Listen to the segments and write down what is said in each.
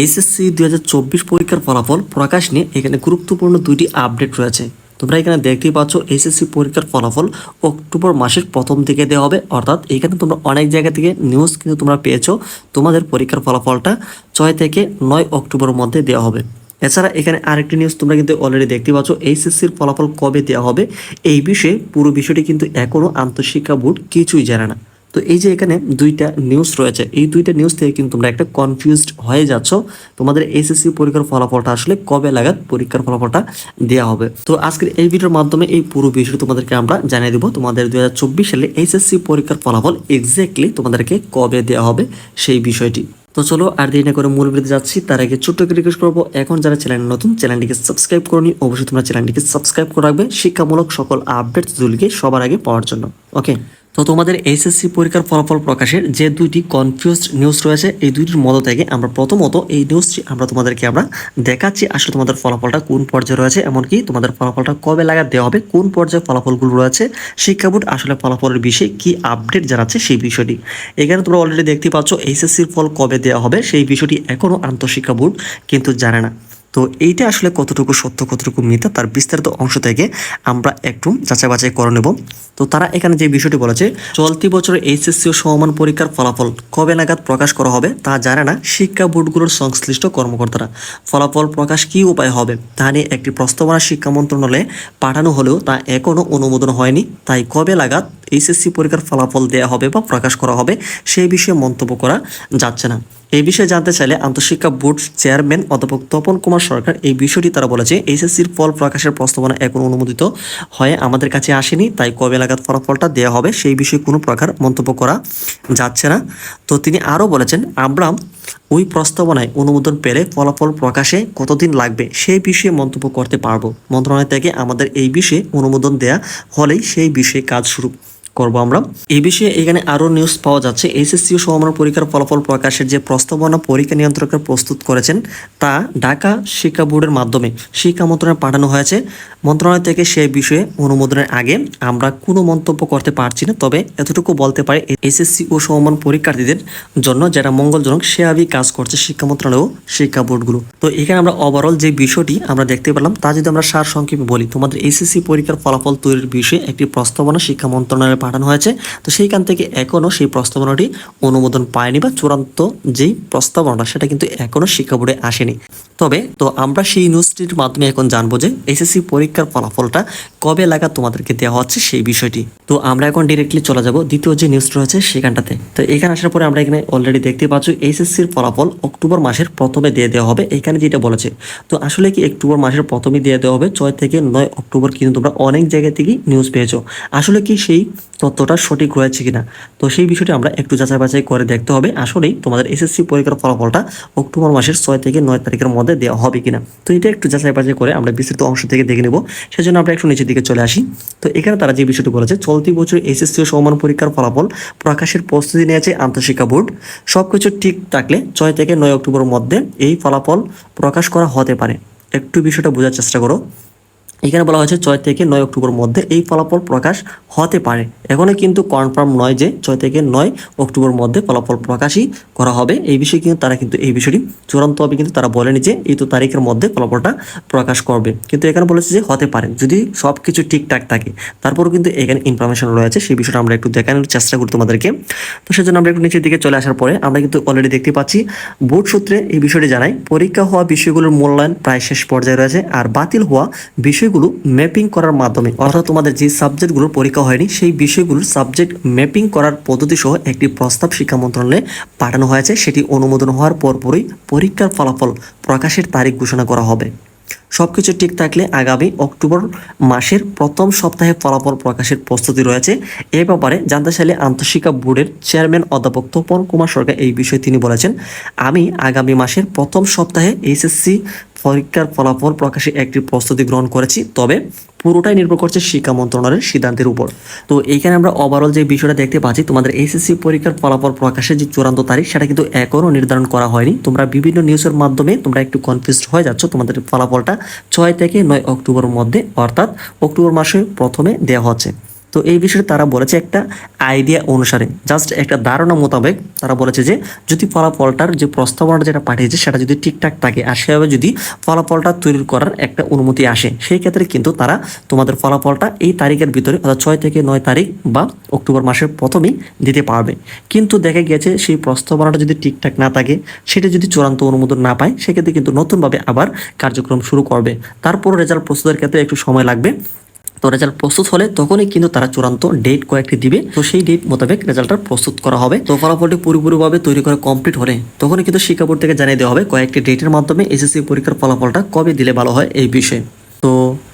HSC চব্বিশ পরীক্ষার ফলাফল প্রকাশ নিয়ে এখানে গুরুত্বপূর্ণ দুইটি আপডেট রয়েছে। তোমরা এখানে দেখতেই পাচ্ছ এইচএসসি পরীক্ষার ফলাফল অক্টোবর মাসের প্রথম দিকে দেওয়া হবে। অর্থাৎ এখানে তোমরা অনেক জায়গা থেকে নিউজ কিন্তু তোমরা পেয়েছ। তোমাদের পরীক্ষার ফলাফলটা ছয় থেকে নয় অক্টোবরের মধ্যে দেওয়া হবে। এছাড়া এখানে আরেকটি নিউজ তোমরা কিন্তু অলরেডি দেখতে পাচ্ছ। এইচএসসির ফলাফল কবে দেওয়া হবে? এই বিষয়ে পুরো বিষয়টি কিন্তু এখনও আন্তঃশিক্ষা বোর্ড কিছুই জানে না। তো এই যে এখানে দুইটা নিউজ রয়েছে, এই দুইটা নিউজ থেকে কিন্তু তোমরা একটা কনফিউজড হয়ে যাচ্ছ। তোমাদের এসএসসি পরীক্ষার ফলাফলটা আসলে কবে লাগাত, পরীক্ষার ফলাফলটা দেওয়া হবে। তো আজকের এই ভিডিওর মাধ্যমে এই পুরো বিষয়টি তোমাদেরকে আমরা জানিয়ে দেবো। তোমাদের দুই হাজার চব্বিশ সালে এইচএসসি পরীক্ষার ফলাফল এক্স্যাক্টলি তোমাদেরকে কবে দেওয়া হবে সেই বিষয়টি। তো চলো আর দেরি না করে মূল ভিডিওতে যাচ্ছি। তার আগে ছোট্ট একটা রিকোয়েস্ট করব, এখন যারা চ্যানেল নতুন চ্যানেলটিকে সাবস্ক্রাইব করনি, অবশ্যই তোমরা চ্যানেলটিকে সাবস্ক্রাইব করে রাখবে। শিক্ষামূলক সকল আপডেটস গুলিকে সবার আগে পাওয়ার জন্য। ওকে তো তোমাদের এইচএসসি পরীক্ষার ফলাফল প্রকাশের যে দুইটি কনফিউজড নিউজ রয়েছে, এই দুইটির মধ্য থেকে আমরা প্রথমত এই নিউজটি আমরা তোমাদেরকে আমরা দেখাচ্ছি, আসলে তোমাদের ফলাফলটা কোন পর্যায়ে রয়েছে, এমনকি তোমাদের ফলাফলটা কবে লাগাত দেওয়া হবে, কোন পর্যায়ে ফলাফলগুলো রয়েছে, শিক্ষা বোর্ড আসলে ফলাফলের বিষয়ে কি আপডেট জানাচ্ছে সেই বিষয়টি। এখানে তোমরা অলরেডি দেখতে পাচ্ছ এইচএসসির ফল কবে দেওয়া হবে, সেই বিষয়টি এখনও আন্তঃশিক্ষা বোর্ড কিন্তু জানে না। তো এইটা আসলে কতটুকু সত্য, কতটুকু মিথ্যা তার বিস্তারিত অংশ থেকে আমরা একটু যাচাই বাছাই করে নেব। তো তারা এখানে যে বিষয়টি বলেছে, চলতি বছরের এইচএসসি ও সমমান পরীক্ষার ফলাফল কবে নাগাদ প্রকাশ করা হবে তা জানে না শিক্ষা বোর্ডগুলোর সংশ্লিষ্ট কর্মকর্তারা। ফলাফল প্রকাশ কী উপায় হবে তা নিয়ে একটি প্রস্তাবনা শিক্ষা মন্ত্রণালয়ে পাঠানো হলেও তা এখনও অনুমোদন হয়নি। তাই কবে লাগাত এইচএসসি পরীক্ষার ফলাফল দেওয়া হবে বা প্রকাশ করা হবে সেই বিষয়ে মন্তব্য করা যাচ্ছে না। এই বিষয়ে জানতে চাইলে আন্তঃশিক্ষা বোর্ড চেয়ারম্যান অধ্যাপক তপন কুমার সরকার এই বিষয়টি তারা বলেছে এইচএসসির ফল প্রকাশের প্রস্তাবনা এখন অনুমোদিত হয়ে আমাদের কাছে আসেনি, তাই কবে লাগাত ফলাফলটা দেওয়া হবে সেই বিষয়ে কোনো প্রকার মন্তব্য করা যাচ্ছে না। তো তিনি আরও বলেছেন আমরা ওই প্রস্তাবনায় অনুমোদন পেলে ফলাফল প্রকাশে কতদিন লাগবে সেই বিষয়ে মন্তব্য করতে পারব। মন্ত্রণালয় থেকে আমাদের এই বিষয়ে অনুমোদন দেয়া হলেই সেই বিষয়ে কাজ শুরু। করব আমরা। এই বিষয়ে এখানে আরও নিউজ পাওয়া যাচ্ছে। এসএসসি ও সমমান পরীক্ষার ফলাফল প্রকাশের যে প্রস্তাবনা পরীক্ষা নিয়ন্ত্রকের প্রস্তুত করেছেন, তা ঢাকা শিক্ষা বোর্ডের মাধ্যমে শিক্ষা মন্ত্রণালয়ে পাঠানো হয়েছে। মন্ত্রণালয় থেকে সেই বিষয়ে অনুমোদনের আগে আমরা কোনো মন্তব্য করতে পারছি না, তবে এতটুকু বলতে পারি এসএসসি ও সমমান পরীক্ষার্থীদের জন্য যারা মঙ্গলজনক সেভাবে কাজ করছে শিক্ষা মন্ত্রণালয় ও শিক্ষা বোর্ডগুলো। তো এখানে আমরা ওভারঅল যে বিষয়টি আমরা দেখতে পেলাম, তা যদি আমরা সার সংক্ষেপে বলি, তোমাদের এসএসসি পরীক্ষার ফলাফল তৈরির বিষয়ে একটি প্রস্তাবনা শিক্ষা মন্ত্রণালয়ে পাঠানো হয়েছে। তো সেইখান থেকে এখনও সেই প্রস্তাবনাটি অনুমোদন পায়নি বা চূড়ান্ত যেই প্রস্তাবনাটা, সেটা কিন্তু এখনও শিক্ষা বোর্ডে আসেনি। তবে, তো আমরা সেই নিউজটির মাধ্যমে এখন জানব যে এসএসসি পরীক্ষার ফলাফলটা কবে লাগা তোমাদেরকে দেওয়া হচ্ছে সেই বিষয়টি। তো আমরা এখন ডিরেক্টলি চলে যাব দ্বিতীয় যে নিউজটা রয়েছে সেখানটাতে। তো এখানে আসার পরে আমরা এখানে অলরেডি দেখতে পাচ্ছি এইচএসসির ফলাফল অক্টোবর মাসের প্রথমে দিয়ে দেওয়া হবে। এখানে যেটা বলেছে, তো আসলে কি অক্টোবর মাসের প্রথমে দিয়ে দেওয়া হবে? ছয় থেকে নয় অক্টোবর কিন্তু তোমরা অনেক জায়গা থেকেই নিউজ পেয়েছ। আসলে কি সেই তথ্যটা সঠিক রয়েছে কিনা? তো সেই বিষয়টি আমরা একটু যাচাই বাছাই করে দেখতে হবে। আসলেই তোমাদের এসএসসি পরীক্ষার ফলাফলটা অক্টোবর মাসের ছয় থেকে নয় তারিখের মধ্যে দেওয়া হবে কিনা? তো এটা একটু যাচাই বাছাই করে আমরা বিস্তৃত অংশ থেকে দেখে নেব। সেজন্য আমরা একটু নিচের দিকে চলে আসি। তো এখানে তারা যে বিষয়টি বলেছে, চলতি বছর এসএসসি ও সমান পরীক্ষার ফলাফল প্রকাশের প্রস্তুতি নিয়েছে আন্তঃশিক্ষা বোর্ড। সবকিছু ঠিক থাকলে ছয় থেকে নয় অক্টোবরের মধ্যে এই ফলাফল প্রকাশ করা হতে পারে। একটু বিষয়টা বোঝার চেষ্টা করো। এখানে বলা হয়েছে ছয় থেকে নয় অক্টোবর মধ্যে এই ফলাফল প্রকাশ হতে পারে। এখনও কিন্তু কনফার্ম নয় যে ছয় থেকে নয় অক্টোবর মধ্যে ফলাফল প্রকাশই করা হবে। এই বিষয়ে কিন্তু তারা কিন্তু, এই বিষয়টি চূড়ান্তভাবে কিন্তু তারা বলেনি যে এই তো তারিখের মধ্যে ফলাফলটা প্রকাশ করবে। কিন্তু এখানে বলেছে যে হতে পারে। যদি সব কিছু ঠিকঠাক থাকে, তারপরও কিন্তু এখানে ইনফরমেশন রয়েছে, সেই বিষয়টা আমরা একটু দেখানোর চেষ্টা করি তোমাদেরকে। তো সেজন্য আমরা একটু নিচের দিকে চলে আসার পরে আমরা কিন্তু অলরেডি দেখতে পাচ্ছি, বোর্ড সূত্রে এই বিষয়টি জানাই পরীক্ষা হওয়া বিষয়গুলোর মূল্যায়ন প্রায় শেষ পর্যায়ে রয়েছে, আর বাতিল হওয়া বিষয়গুলো ম্যাপিং করার মাধ্যমে, অর্থাৎ তোমাদের যে সাবজেক্টগুলোর পরীক্ষা হয়নি, সেই বিষয়গুলোর সাবজেক্ট ম্যাপিং করার পদ্ধতি সহ একটি প্রস্তাব শিক্ষা মন্ত্রণালয়ে পাঠানো হয়েছে। সেটি অনুমোদন হওয়ার পরপরই পরীক্ষার ফলাফল প্রকাশের তারিখ ঘোষণা করা হবে। সবকিছু ঠিক থাকলে আগামী অক্টোবর মাসের প্রথম সপ্তাহে ফলাফল প্রকাশের প্রস্তুতি রয়েছে। এ ব্যাপারে জানতে চাইলে আন্তঃশিক্ষা বোর্ডের চেয়ারম্যান অধ্যাপক তপন কুমার সরকার এই বিষয়ে তিনি বলেছেন, আমি আগামী মাসের প্রথম সপ্তাহে এইচএসসি পরীক্ষার ফলাফল প্রকাশে একটি প্রস্তুতি গ্রহণ করেছি, তবে পুরোটাই নির্ভর করছে শিক্ষা মন্ত্রণালয়ের সিদ্ধান্তের উপর। তো এইখানে আমরা ওভারঅল যে বিষয়টা দেখতে পাচ্ছি, তোমাদের এসএসসি পরীক্ষার ফলাফল প্রকাশের যে চূড়ান্ত তারিখ, সেটা কিন্তু এখনও নির্ধারণ করা হয়নি। তোমরা বিভিন্ন নিউজের মাধ্যমে তোমরা একটু কনফিউজ হয়ে যাচ্ছ তোমাদের ফলাফলটা ছয় থেকে নয় অক্টোবরের মধ্যে, অর্থাৎ অক্টোবর মাসে প্রথমে দেওয়া হচ্ছে। তো এই বিষয়ে তারা বলেছে একটা আইডিয়া অনুসারে জাস্ট একটা ধারণা মোতাবেক তারা বলেছে যে যদি ফলাফলটার যে প্রস্তাবনাটা যেটা পাঠিয়েছে সেটা যদি ঠিকঠাক থাকে আর সেভাবে যদি ফলাফলটা তৈরি করার একটা অনুমতি আসে, সেই ক্ষেত্রে কিন্তু তারা তোমাদের ফলাফলটা এই তারিখের ভিতরে অর্থাৎ ছয় থেকে নয় তারিখ বা অক্টোবর মাসের প্রথমেই দিতে পারবে। কিন্তু দেখা গেছে সেই প্রস্তাবনাটা যদি ঠিকঠাক না থাকে, সেটা যদি চূড়ান্ত অনুমোদন না পায়, সেক্ষেত্রে কিন্তু নতুনভাবে আবার কার্যক্রম শুরু করবে। তারপর রেজাল্ট প্রস্তুতের ক্ষেত্রে একটু সময় লাগবে। তো রেজাল্ট প্রস্তুত হলে তখনই কিন্তু তারা চূড়ান্ত ডেট কয়েকটি দিবে। তো সেই ডেট মোতাবেক রেজাল্টটা প্রস্তুত করা হবে। তো ফলাফলটি পুরোপুরিভাবে তৈরি করে কমপ্লিট হলে তখনই কিন্তু শিক্ষা বোর্ড থেকে জানিয়ে দেওয়া হবে কয়েকটি ডেটের মাধ্যমে এসএসসি পরীক্ষার ফলাফলটা কবে দিলে ভালো হয় এই বিষয়ে।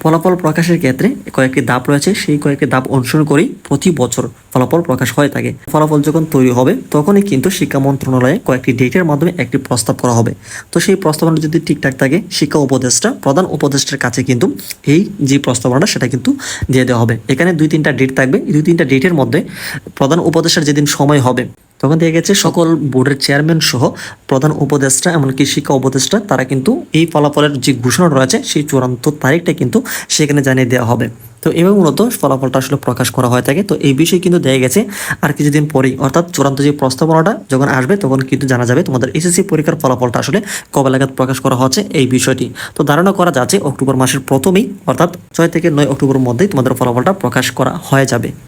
ফলাফল প্রকাশের ক্ষেত্রে কয়েকটি ধাপ রয়েছে। সেই কয়েকটি ধাপ অনুসরণ করেই প্রতি বছর ফলাফল প্রকাশ হয়ে থাকে। ফলাফল যখন তৈরি হবে, তখনই কিন্তু শিক্ষা মন্ত্রণালয়ে কয়েকটি ডেটের মাধ্যমে একটি প্রস্তাব করা হবে। তো সেই প্রস্তাবনা যদি ঠিকঠাক থাকে, শিক্ষা উপদেষ্টা, প্রধান উপদেষ্টার কাছে কিন্তু এই যে প্রস্তাবনাটা, সেটা কিন্তু দিয়ে দেওয়া হবে। এখানে দুই তিনটা ডেট থাকবে। দুই তিনটা ডেটের মধ্যে প্রধান উপদেষ্টার যেদিন সময় হবে তখন দেখা গেছে সকল বোর্ডের চেয়ারম্যান সহ প্রধান উপদেষ্টা, এমনকি শিক্ষা উপদেষ্টা, তারা কিন্তু এই ফলাফলের যে ঘোষণা রয়েছে, সেই চূড়ান্ত তারিখটা কিন্তু সেখানে জানিয়ে দেওয়া হবে। তো এবার মূলত ফলাফলটা আসলে প্রকাশ করা হয়ে থাকে। তো এই বিষয়ে কিন্তু দেখা গেছে আর কিছুদিন পরেই, অর্থাৎ চূড়ান্ত যে প্রস্তাবনাটা যখন আসবে, তখন কিন্তু জানা যাবে তোমাদের এসএসসি পরীক্ষার ফলাফলটা আসলে কবে লাগাত প্রকাশ করা হচ্ছে এই বিষয়টি। তো ধারণা করা যাচ্ছে অক্টোবর মাসের প্রথমেই, অর্থাৎ ছয় থেকে নয় অক্টোবরের মধ্যেই তোমাদের ফলাফলটা প্রকাশ করা হয়ে যাবে।